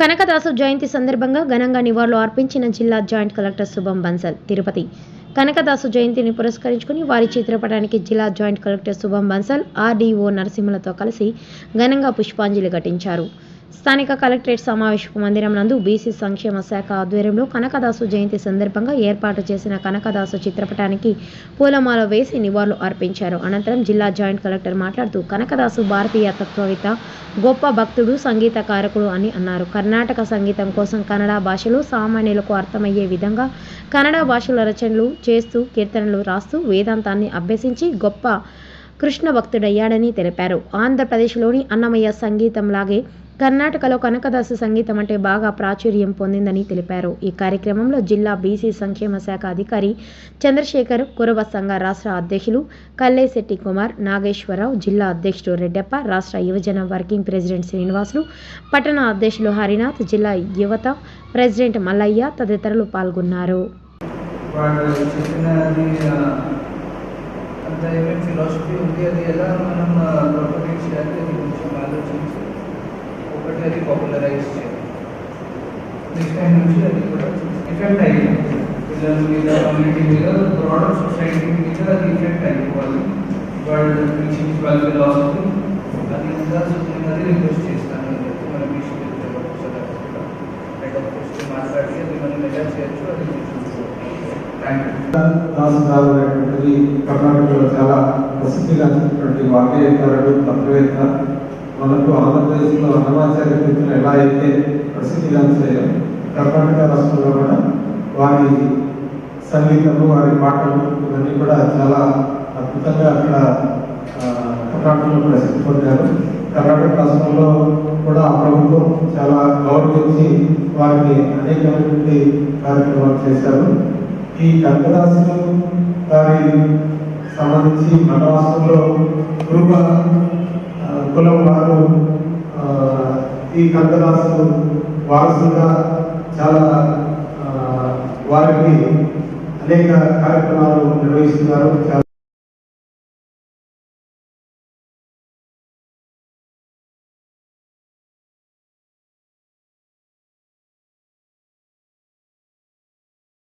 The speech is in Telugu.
కనకదాసు జయంతి సందర్భంగా ఘనంగా నివాళులు అర్పించిన జిల్లా జాయింట్ కలెక్టర్ శుభం బన్సల్ తిరుపతి. కనకదాసు జయంతిని పురస్కరించుకుని వారి చిత్రపటానికి జిల్లా జాయింట్ కలెక్టర్ శుభం బన్సల్ ఆర్డీఓ నరసింహలతో కలిసి ఘనంగా పుష్పాంజలి ఘటించారు. స్థానిక కలెక్టరేట్ సమావేశ మందిరం నందు బీసీ సంక్షేమ శాఖ ఆధ్వర్యంలో కనకదాసు జయంతి సందర్భంగా ఏర్పాటు చేసిన కనకదాసు చిత్రపటానికి పూలమాల వేసి నివాళులు అర్పించారు. అనంతరం జిల్లా జాయింట్ కలెక్టర్ మాట్లాడుతూ కనకదాసు భారతీయ తత్వవేత్త గొప్ప భక్తుడు సంగీతకారకుడు అని అన్నారు. కర్ణాటక సంగీతం కోసం కన్నడ భాషలో సామాన్యులకు అర్థమయ్యే విధంగా కన్నడ భాషల రచనలు చేస్తూ కీర్తనలు రాస్తూ వేదాంతాన్ని అభ్యసించి గొప్ప కృష్ణ భక్తుడయ్యాడని తెలిపారు. ఆంధ్రప్రదేశ్లోని అన్నమయ్య సంగీతం లాగే కర్ణాటకలో కనకదాసు సంగీతం అంటే బాగా ప్రాచుర్యం పొందిందని తెలిపారు. ఈ కార్యక్రమంలో జిల్లా బీసీ సంక్షేమ శాఖ అధికారి చంద్రశేఖర్ కురవ సంఘ రాష్ట్ర అధ్యక్షులు కల్లేశెట్టి కుమార్ నాగేశ్వరరావు జిల్లా అధ్యక్షుడు రెడ్డప్ప రాష్ట్ర యువజన వర్కింగ్ ప్రెసిడెంట్ శ్రీనివాసులు పట్టణ అధ్యక్షులు హరినాథ్ జిల్లా యువత ప్రెసిడెంట్ మల్లయ్య తదితరులు పాల్గొన్నారు. ఫిలాసఫీ ఉంది అది ఎలా మనం ఒకటి అది పాపులరైజ్ చేయాలి నెక్స్ట్ టైం నుంచి అది కూడా ఎఫెక్ట్ అయ్యింది పిల్లల మీద కమ్యూనిటీ మీద బ్రాడర్ సొసైటీ మీద అది ఎఫెక్ట్ అయిపోవాలి వాళ్ళు టీచింగ్ వాళ్ళ ఫిలాసఫీ అది ఇంకా అది రిక్వెస్ట్ చేస్తాను అని చెప్పి మనం విషయం హెడ్ ఆఫీస్తో మాట్లాడి అది మనం ఎలా చేయొచ్చు అది చూసుకోవాలి థ్యాంక్ యూ దాసు గారు అనేటువంటిది కర్ణాటకలో చాలా ప్రసిద్ధిగాంచినటువంటి వాగ్గేయకారుడు తత్వవేత్త మనకు ఆంధ్రప్రదేశ్లో అన్నమాచార్య కీర్తన ఎలా అయితే ప్రసిద్ధి గాంచాయో కర్ణాటక రాష్ట్రంలో కూడా వారి సంగీతము వారి పాటలు ఇవన్నీ కూడా చాలా అద్భుతంగా అక్కడ కర్ణాటకలో ప్రసిద్ధి పొందారు. కర్ణాటక రాష్ట్రంలో కూడా ప్రభుత్వం చాలా గౌరవించి వారిని అనేకమైనటువంటి కార్యక్రమాలు చేశారు. ఈ కనకదాసు గారి సంబంధించి మన రాష్ట్రంలో కురుబ కులం వారు ఈ కనకదాసు వారసుగా చాలా వారికి అనేక కార్యక్రమాలు నిర్వహిస్తున్నారు.